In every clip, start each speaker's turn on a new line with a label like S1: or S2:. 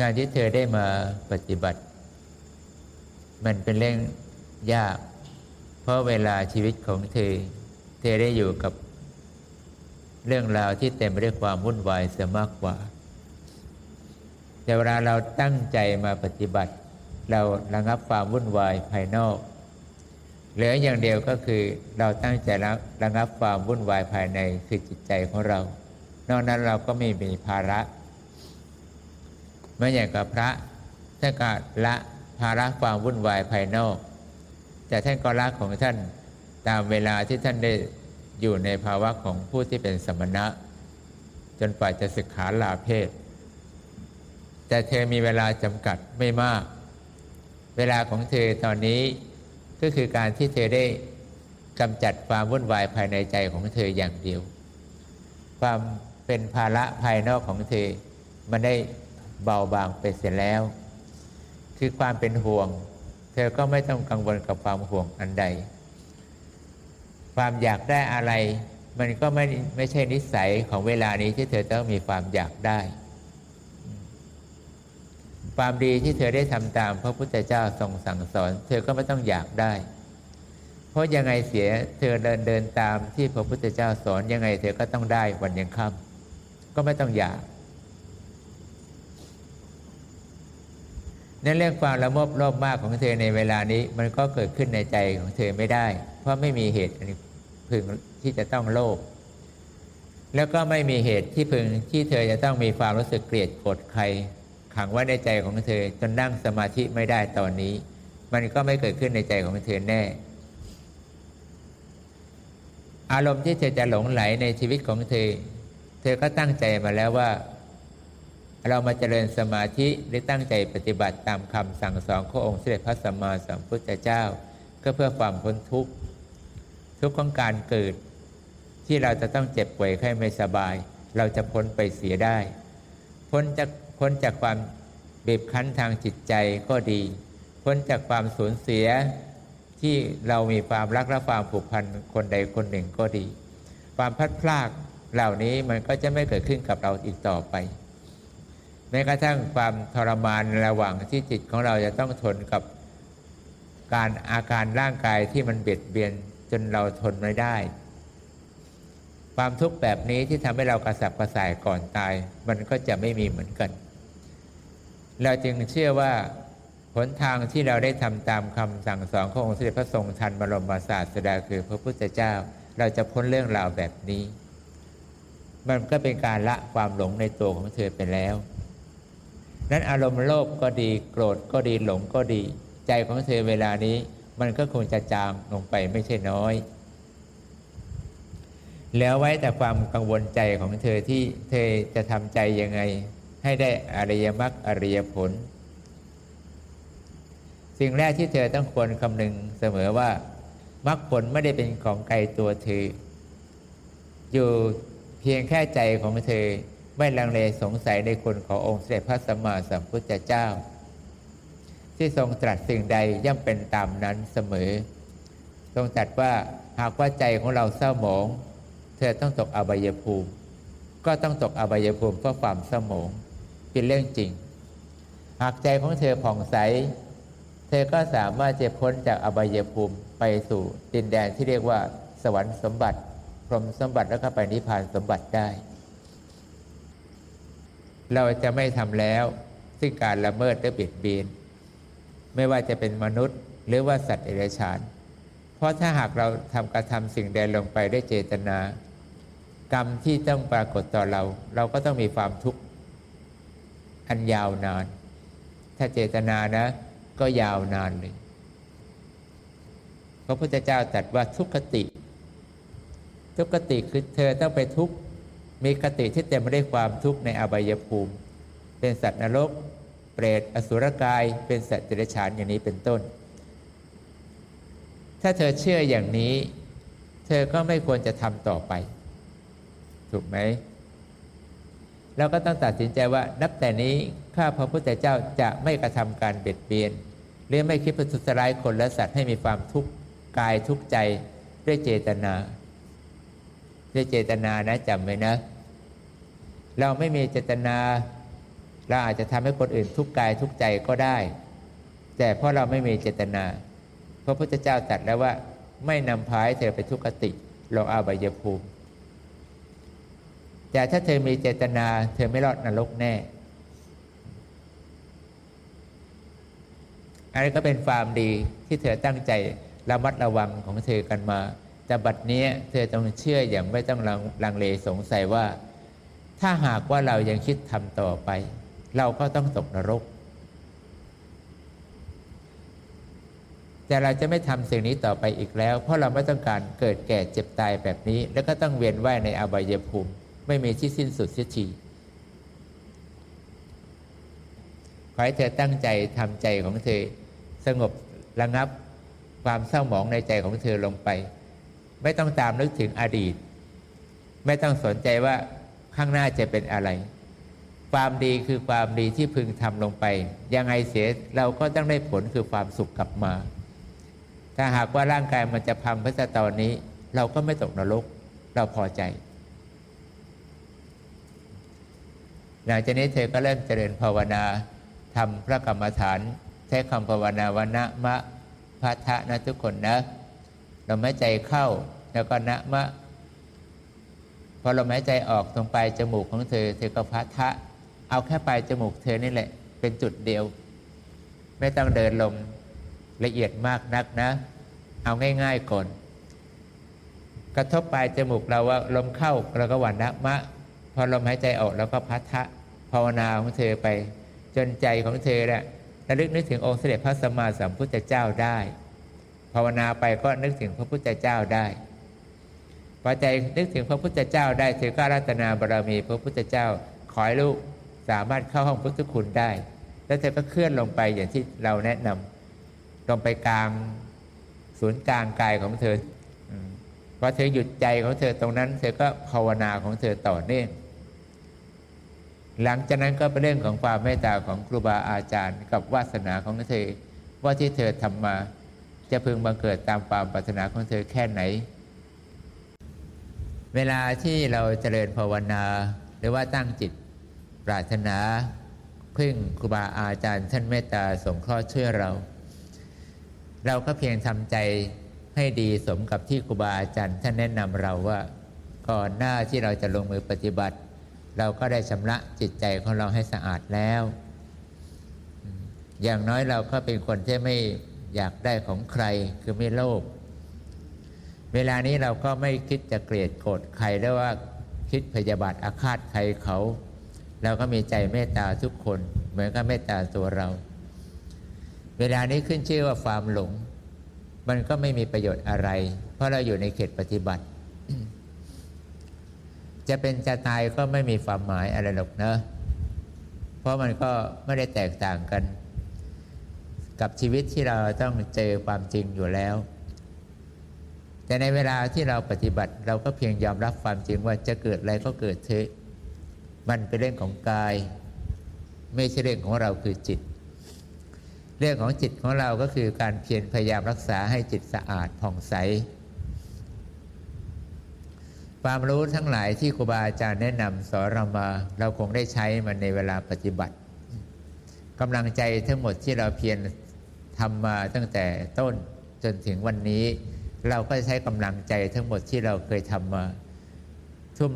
S1: การที่เธอได้มาปฏิบัติ มันเป็นเรื่องยาก เพราะเวลาชีวิตของเธอ เธอได้อยู่กับเรื่องราวที่เต็มไปด้วยความวุ่นวายเสียมากกว่า แต่เวลาเราตั้งใจมาปฏิบัติ เราระงับความวุ่นวายภายนอกเหลืออย่างเดียวก็คือเราตั้งใจระระงับความวุ่นวายภายในคือจิตใจของเรา นอกนั้นเราก็ไม่มีภาระ ไม่อย่างกับพระท่านก็ละภาระความวุ่นวายภายนอก แต่ท่านก็ละของท่านตามเวลาที่ท่านได้อยู่ในภาวะของผู้ที่เป็นสมณะ จนกว่าจะศึกษาลาเพศ แต่เธอมีเวลาจำกัดไม่มาก เวลาของเธอตอนนี้ก็คือการที่เธอได้กำจัดความวุ่นวายภายในใจของเธออย่างเดียว ความเป็นภาระภายนอกของเธอมันได้ เบาบางไปเสียแล้ว คือความเป็นห่วง เธอก็ไม่ต้องกังวลกับความห่วงอันใด ความอยากได้อะไร มันก็ไม่ไม่ใช่นิสัยของเวลานี้ที่เธอต้องมีความอยากได้ ความดีที่เธอได้ทำตามพระพุทธเจ้าทรงสั่งสอน เธอก็ไม่ต้องอยากได้ เพราะยังไงเสียเธอเดินเดินตามที่พระพุทธเจ้าสอนยังไง เธอก็ต้องได้วันยังค่ำก็ไม่ต้องอยาก ในเรื่องความละโมบโลภมากของเธอในเวลานี้ มันก็เกิดขึ้นในใจของเธอไม่ได้ เพราะไม่มีเหตุพึงที่จะต้องโลภแล้วก็ไม่มีเหตุที่พึงที่เธอจะต้องมีความรู้สึกเกลียดโกรธใคร ขังไว้ในใจของเธอ จนนั่งสมาธิไม่ได้ตอนนี้ มันก็ไม่เกิดขึ้นในใจของเธอแน่ อารมณ์ที่เธอจะหลงไหลในชีวิตของเธอ เธอก็ตั้งใจมาแล้วว่า เรามาเจริญสมาธิหรือตั้งใจปฏิบัติตามคำสั่งสอนขององค์เสด็จพระสัมมาสัมพุทธเจ้า ก็เพื่อความพ้นทุกข์ทุกข์ของการเกิด ที่เราจะต้องเจ็บป่วยไข้ไม่สบาย เราจะพ้นไปเสียได้ พ้นจากพ้นจากความบีบคั้นทางจิตใจก็ดี พ้นจากความสูญเสียที่เรามีความรักและความผูกพันคนใดคนหนึ่งก็ดี ความพัดพลากเหล่านี้มันก็จะไม่เกิดขึ้นกับเราอีกต่อไป แม้กระทั่งความทรมานระหว่างที่จิตของเราจะต้องทนกับการอาการร่างกายที่มันเบียดเบียนจนเราทนไม่ได้ ความทุกข์แบบนี้ที่ทำให้เรากระสับกระส่ายก่อนตาย มันก็จะไม่มีเหมือนกัน เราจึงเชื่อว่าหนทางที่เราได้ทำตามคำสั่งสอนขององค์สมเด็จพระทรงทันบรมศาสดาคือพระพุทธเจ้า เราจะพ้นเรื่องราวแบบนี้ มันก็เป็นการละความหลงในตัวของเธอไปแล้ว นั้นอารมณ์โลภก็ดีโกรธก็ดีหลงก็ดี ใจของเธอเวลานี้ มันก็คงจะจางลงไปไม่ใช่น้อยแล้วไว้แต่ความกังวลใจของเธอที่เธอจะทำใจยังไง ให้ได้อริยมรรคอริยผล สิ่งแรกที่เธอต้องควรคำนึงเสมอว่ามรรคผลไม่ได้เป็นของไกลตัวเธอ อยู่เพียงแค่ใจของเธอ ไม่ลังเลสงสัยในคุณขององค์เสด็จพระสัมมาสัมพุทธเจ้า ที่ทรงตรัสสิ่งใดย่อมเป็นตามนั้นเสมอ ทรงตรัสว่าหากว่าใจของเราเศร้าหมอง เธอต้องตกอบายภูมิ ก็ต้องตกอบายภูมิเพราะความเศร้าหมองเป็นเรื่องจริง หากใจของเธอผ่องใส เธอก็สามารถจะพ้นจากอบายภูมิไปสู่ดินแดนที่เรียกว่า สวรรค์สมบัติ พรหมสมบัติแล้วก็ไปนิพพานสมบัติได้ เราจะไม่ทำแล้ว ซึ่งการละเมิดและเบียดเบียนไม่ว่าจะเป็นมนุษย์ หรือว่าสัตว์เดรัจฉานเพราะถ้าหากเราทำกระทำสิ่งใดลงไปด้วยเจตนา กรรมที่ต้องปรากฏต่อเรา เราก็ต้องมีความทุกข์อันยาวนาน ถ้าเจตนานะ ก็ยาวนานเลยพระพุทธเจ้าตรัสว่าทุกขติ ทุกขติคือเธอต้องไปทุกข์ มีคติที่เต็มไปด้วยความทุกข์ในอบายภูมิ เป็นสัตว์นรก เปรตอสุรกาย เป็นสัตว์เดรัจฉานอย่างนี้เป็นต้น ถ้าเธอเชื่ออย่างนี้ เธอก็ไม่ควรจะทำต่อไป ถูกไหมเราก็ต้องตัดสินใจว่านับแต่นี้ข้าพระพุทธเจ้าจะไม่กระทำการเบียดเบียนหรือไม่คิดประทุษร้ายคนและสัตว์ให้มีความทุกข์กายทุกข์ใจด้วยเจตนา ด้วยเจตนานะจำไว้นะ เราไม่มีเจตนา เราอาจจะทำให้คนอื่นทุกกายทุกใจก็ได้ แต่เพราะเราไม่มีเจตนา พระพุทธเจ้าตรัสแล้วว่า ไม่นำพาให้เธอไปทุกขติลงอาบายภูมิ แต่ถ้าเธอมีเจตนา เธอไม่รอดนรกแน่อันนี้ก็เป็นความดีที่เธอตั้งใจระมัดระวังของเธอกันมา แต่บัดนี้เธอต้องเชื่ออย่างไม่ต้องลังลงเลสงสัยว่า ถ้าหากว่าเรายังคิดทำต่อไป เราก็ต้องตกนรก แต่เราจะไม่ทำสิ่งนี้ต่อไปอีกแล้ว เพราะเราไม่ต้องการเกิดแก่เจ็บตายแบบนี้ แล้วก็ต้องเวียนว่ายในอบายภูมิ ไม่มีที่สิ้นสุดเสียทีขอให้เธอตั้งใจทำใจของเธอสงบระงับความเศร้าหมองในใจของเธอลงไป ไม่ต้องตามนึกถึงอดีต ไม่ต้องสนใจว่าข้างหน้าจะเป็นอะไร ความดีคือความดีที่พึงทำลงไป ยังไงเสียเราก็ต้องได้ผลคือความสุขกลับมา ถ้าหากว่าร่างกายมันจะพังพัสตอนนี้ เราก็ไม่ตกนรก เราพอใจ หลังจากนี้เธอก็เริ่มเจริญภาวนาทำพระกรรมฐาน ใช้คำภาวนาวนะมะพัทะนะทุกคนนะ เราไม่ใจเข้าแล้วก็นะมะพอลมหายใจออกตรงปลายจมูกของเธอ เธอก็พัทะ เอาแค่ปลายจมูกเธอนี่แหละ เป็นจุดเดียว ไม่ต้องเดินลมละเอียดมากนักนะ เอาง่ายๆก่อน กระทบปลายจมูกเราว่าลมเข้าเราก็หวันนะมะ พอลมหายใจออกเราก็พัทะภาวนาของเธอไป จนใจของเธอเนี่ยระลึกนึกถึงองค์เสด็จพระสัมมาสัมพุทธเจ้าได้ ภาวนาไปก็นึกถึงพระพุทธเจ้าได้พอใจนึกถึงพระพุทธเจ้าได้เธอก็รัตนาบารมี พระพุทธเจ้าขอให้ลูกสามารถเข้าห้องพุทธคุณได้ แล้วเธอก็เคลื่อนลงไปอย่างที่เราแนะนำลงไปกลางศูนย์กลางกายของเธอพอเธอหยุดใจของเธอตรงนั้น เธอก็ภาวนาของเธอต่อเนื่องหลังจากนั้นก็เป็นเรื่องของความเมตตาของครูบาอาจารย์ กับวาสนาของเธอว่าที่เธอทำมา จะพึงบังเกิดตามความปรารถนาของเธอแค่ไหน เวลาที่เราเจริญภาวนา หรือว่าตั้งจิตปรารถนาพึ่งครูบาอาจารย์ท่านเมตตาสงเคราะห์ช่วยเรา เราก็เพียงทำใจให้ดีสมกับที่ครูบาอาจารย์ท่านแนะนำเราว่า ก่อนหน้าที่เราจะลงมือปฏิบัติ เราก็ได้ชำระจิตใจของเราให้สะอาดแล้ว อย่างน้อยเราก็เป็นคนที่ไม่ อยากได้ของใครคือไม่โลภเวลานี้เราก็ไม่คิดจะเกลียดโกรธใครหรือว่าคิดพยาบาทอาฆาตใครเขา เราก็มีใจเมตตาทุกคน เหมือนกับเมตตาตัวเรา เวลานี้ขึ้นชื่อว่าความหลง มันก็ไม่มีประโยชน์อะไร เพราะเราอยู่ในเขตปฏิบัติ จะเป็นจะตายก็ไม่มีความหมายอะไรหรอกนะ เพราะมันก็ไม่ได้แตกต่างกัน กับชีวิตที่เราต้องเจอความจริงอยู่แล้ว แต่ในเวลาที่เราปฏิบัติเราก็เพียงยอมรับความจริงว่าจะเกิดอะไรก็เกิดเถอะมันเป็นเรื่องของกาย ไม่ใช่เรื่องของเราคือจิต เรื่องของจิตของเราก็คือการเพียรพยายามรักษาให้จิตสะอาดผ่องใสความรู้ทั้งหลายที่ครูบาอาจารย์แนะนำสอนเรามาเราคงได้ใช้มันในเวลาปฏิบัติกำลังใจทั้งหมดที่เราเพียร ทำมาตั้งแต่ต้นจนถึงวันนี้ เราก็ใช้กำลังใจทั้งหมดที่เราเคยทำมา ทุ่ม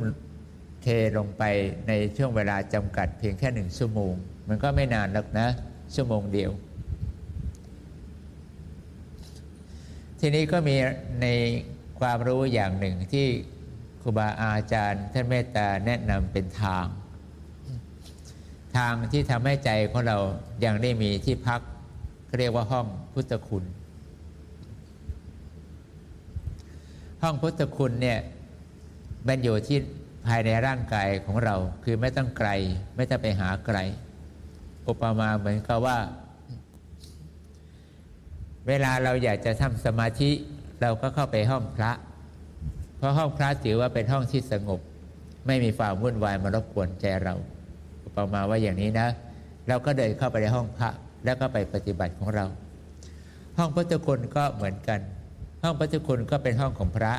S1: เทลงไปในช่วงเวลาจำกัดเพียงแค่หนึ่งชั่วโมง มันก็ไม่นานหรอกนะ ชั่วโมงเดียว ทีนี้ก็มีในความรู้อย่างหนึ่งที่ครูบาอาจารย์ท่านเมตตาแนะนำเป็นทาง ทางที่ทำให้ใจของเรายังได้มีที่พัก เรียกว่าห้องพุทธคุณ ห้องพุทธคุณเนี่ยมันอยู่ที่ภายในร่างกายของเรา คือไม่ต้องไกล ไม่ต้องไปหาไกล อุปมาเหมือนกับว่า เวลาเราอยากจะทำสมาธิ เราก็เข้าไปห้องพระ เพราะห้องพระถือว่าเป็นห้องที่สงบ ไม่มีความวุ่นวายมารบกวนใจเรา อุปมาว่าอย่างนี้นะ เราก็เดินเข้าไปในห้องพระ แล้วก็ไปปฏิบัติของเรา ห้องพุทธคุณก็เหมือนกัน ห้องพุทธคุณก็เป็นห้องของพระ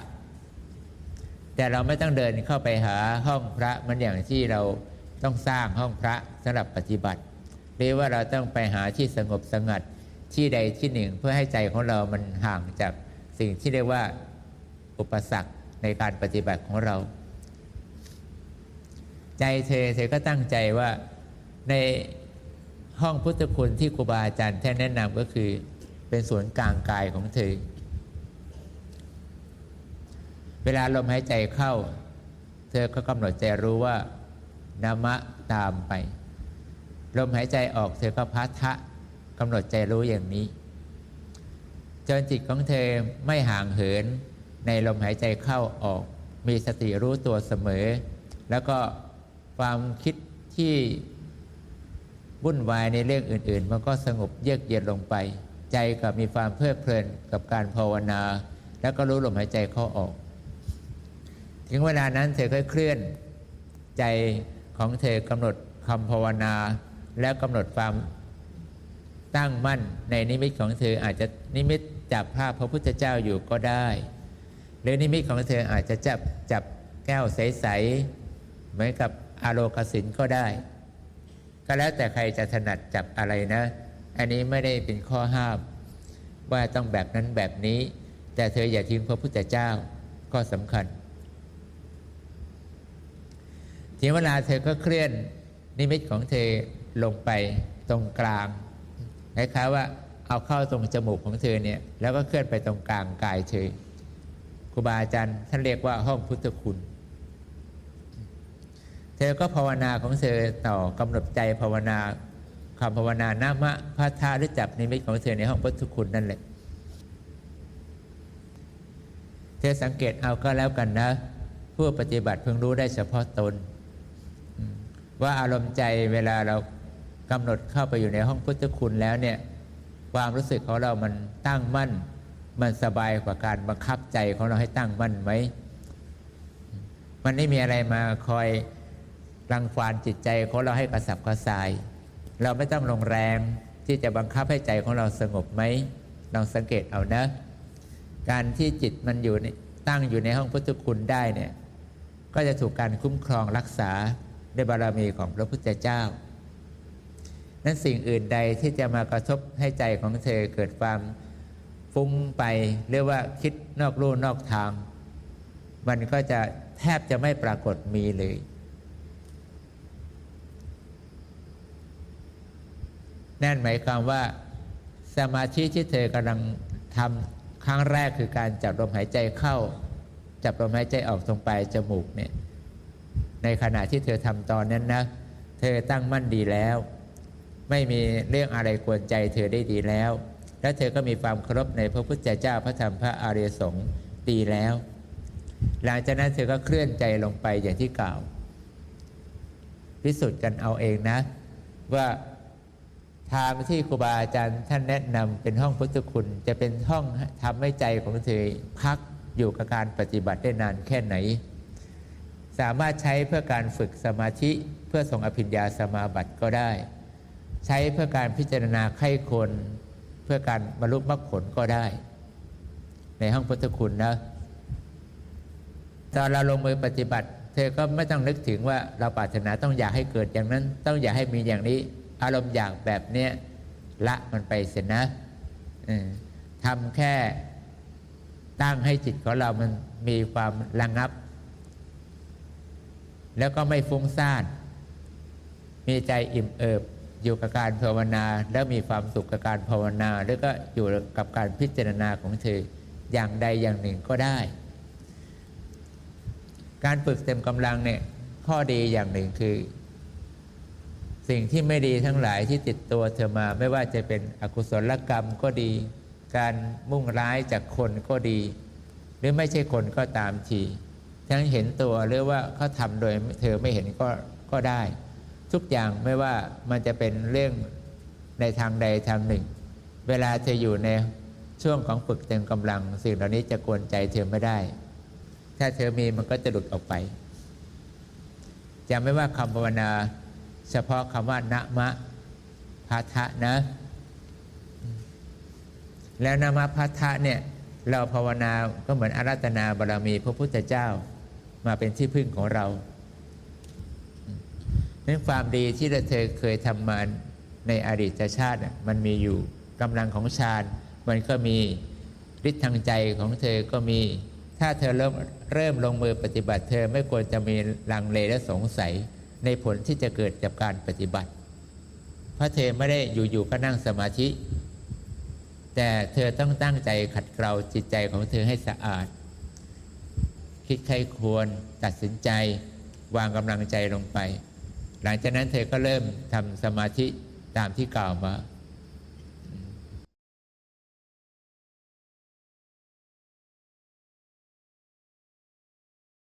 S1: แต่เราไม่ต้องเดินเข้าไปหาห้องพระมันอย่างที่เราต้องสร้างห้องพระสำหรับปฏิบัติ หรือว่าเราต้องไปหาที่สงบสงัดที่ใดที่หนึ่งเพื่อให้ใจของเรามันห่างจากสิ่งที่เรียกว่าอุปสรรคในการปฏิบัติของเรา ใจเธอเธอก็ตั้งใจว่าใน ห้องพุทธคุณที่ครูบาอาจารย์ท่านแนะนำก็คือเป็นศูนย์กลางกายของเธอ เวลาลมหายใจเข้า เธอก็กำหนดใจรู้ว่านามะตามไป ลมหายใจออกเธอก็พัทะกำหนดใจรู้อย่างนี้ จนจิตของเธอไม่ห่างเหินในลมหายใจเข้าออก มีสติรู้ตัวเสมอ แล้วก็ความคิดที่ วุ่นวายในเรื่องอื่น ๆ มันก็สงบเยือกเย็นลงไป ใจกับมีความเพลิดเพลินกับการภาวนา แล้วก็รู้ลมหายใจเข้าออก ถึงเวลานั้นเธอค่อยเคลื่อน ใจของเธอกำหนดคำภาวนา แล้วกำหนดความตั้งมั่นในนิมิตของเธออาจจะนิมิตจับภาพพระพุทธเจ้าอยู่ก็ได้ หรือนิมิตของเธออาจจะจับจับแก้วใส ๆ เหมือนกับอาโลกสินก็ได้ ก็แล้วแต่ใครจะถนัดจับอะไรนะ อันนี้ไม่ได้เป็นข้อห้าม ว่าต้องแบบนั้นแบบนี้ แต่เธออย่าทิ้งพระพุทธเจ้าก็สำคัญทีเวลาเธอก็เคลื่อนนิมิตของเธอลงไปตรงกลางคล้ายๆว่าเอาเข้าตรงจมูกของเธอเนี่ยแล้วก็เคลื่อนไปตรงกลางกายเธอครูบาอาจารย์ท่านเรียกว่าห้องพุทธคุณ เธอก็ภาวนาของเธอต่อกำหนดใจภาวนาคำภาวนานามะพระธาหรือจับนิมิตของเธอในห้องพุทธคุณนั่นแหละ เธอสังเกตเอาก็แล้วกันนะ ผู้ปฏิบัติเพิ่งรู้ได้เฉพาะตน ว่าอารมณ์ใจเวลาเรากำหนดเข้าไปอยู่ในห้องพุทธคุณแล้วเนี่ยความรู้สึกของเรามันตั้งมั่น มันสบายกว่าการบังคับใจของเราให้ตั้งมั่นไหม มันไม่มีอะไรมาคอย รังควานจิตใจของเราให้กระสับกระส่าย เราไม่ต้องลงแรงที่จะบังคับให้ใจของเราสงบไหมลองสังเกตเอานะ การที่จิตมันอยู่ตั้งอยู่ในห้องพุทธคุณได้เนี่ยก็จะถูกการคุ้มครองรักษาด้วยบารมีของพระพุทธเจ้า นั้นสิ่งอื่นใดที่จะมากระทบให้ใจของเธอเกิดความฟุ้งไปเรียกว่าคิดนอกรูนอกทาง มันก็จะแทบจะไม่ปรากฏมีเลย นั่นหมายความว่าสมาธิที่เธอกำลังทำครั้งแรกคือการจับลมหายใจเข้า จับลมหายใจออกตรงปลายจมูกเนี่ยในขณะที่เธอทำตอนนั้นนะ เธอตั้งมั่นดีแล้ว ไม่มีเรื่องอะไรกวนใจเธอได้ดีแล้ว และเธอก็มีความเคารพในพระพุทธเจ้าพระธรรมพระอริยสงฆ์ดีแล้ว หลังจากนั้นเธอก็เคลื่อนใจลงไปอย่างที่กล่าว พิสูจน์กันเอาเองนะ ว่า ทางที่ครูบาอาจารย์ท่านแนะนำเป็นห้องพุทธคุณ จะเป็นห้องทำให้ใจของเธอพักอยู่กับการปฏิบัติได้นานแค่ไหน สามารถใช้เพื่อการฝึกสมาธิเพื่อส่งอภิญญาสมาบัติก็ได้ ใช้เพื่อการพิจารณาไข้คนเพื่อการบรรลุมรรคผลก็ได้ ในห้องพุทธคุณนะตอนเราลงมือปฏิบัติ เธอก็ไม่ต้องนึกถึงว่าเราปรารถนาต้องอยากให้เกิดอย่างนั้น ต้องอยากให้มีอย่างนี้ อารมณ์อยากแบบเนี้ยละมันไปเสียนะทำแค่ตั้งให้จิตของเรามันมีความระงับ แล้วก็ไม่ฟุ้งซ่าน มีใจอิ่มเอิบอยู่กับการภาวนา แล้วมีความสุขกับการภาวนา แล้วก็อยู่กับการพิจารณาของเธออย่างใดอย่างหนึ่งก็ได้ การฝึกเต็มกำลังเนี่ยข้อดีอย่างหนึ่งคือ สิ่งที่ไม่ดีทั้งหลายที่ติดตัวเธอมาไม่ว่าจะเป็นอกุศลกรรมก็ดี การมุ่งร้ายจากคนก็ดี หรือไม่ใช่คนก็ตามที ทั้งเห็นตัวหรือว่าเขาทำโดยเธอไม่เห็นก็ก็ได้ ทุกอย่างไม่ว่ามันจะเป็นเรื่องในทางใดทางหนึ่ง เวลาเธออยู่ในช่วงของฝึกเต็มกำลัง สิ่งเหล่านี้จะกวนใจเธอไม่ได้ ถ้าเธอมีมันก็จะหลุดออกไปจะไม่ว่าคำภาวนา เฉพาะคำว่านะมะพัทะนะ แล้วนะมะพัทะเนี่ยเราภาวนาก็เหมือนอารัตนาบารมีพระพุทธเจ้ามาเป็นที่พึ่งของเราพนั้นความดีที่เธอเคยทำมาในอดีตชาติมันมีอยู่กำลังของฌานมันก็มีฤทธิ์ทางใจของเธอก็มี ถ้าเธอเริ่มเริ่มลงมือปฏิบัติเธอไม่ควรจะมีลังเลและสงสัย ในผลที่จะเกิดจากการปฏิบัติ พระเธอไม่ได้อยู่ๆก็นั่งสมาธิ แต่เธอต้องตั้งใจขัดเกลาจิตใจของเธอให้สะอาด คิดใครควรตัดสินใจ วางกำลังใจลงไป หลังจากนั้นเธอก็เริ่มทำสมาธิตามที่กล่าวมา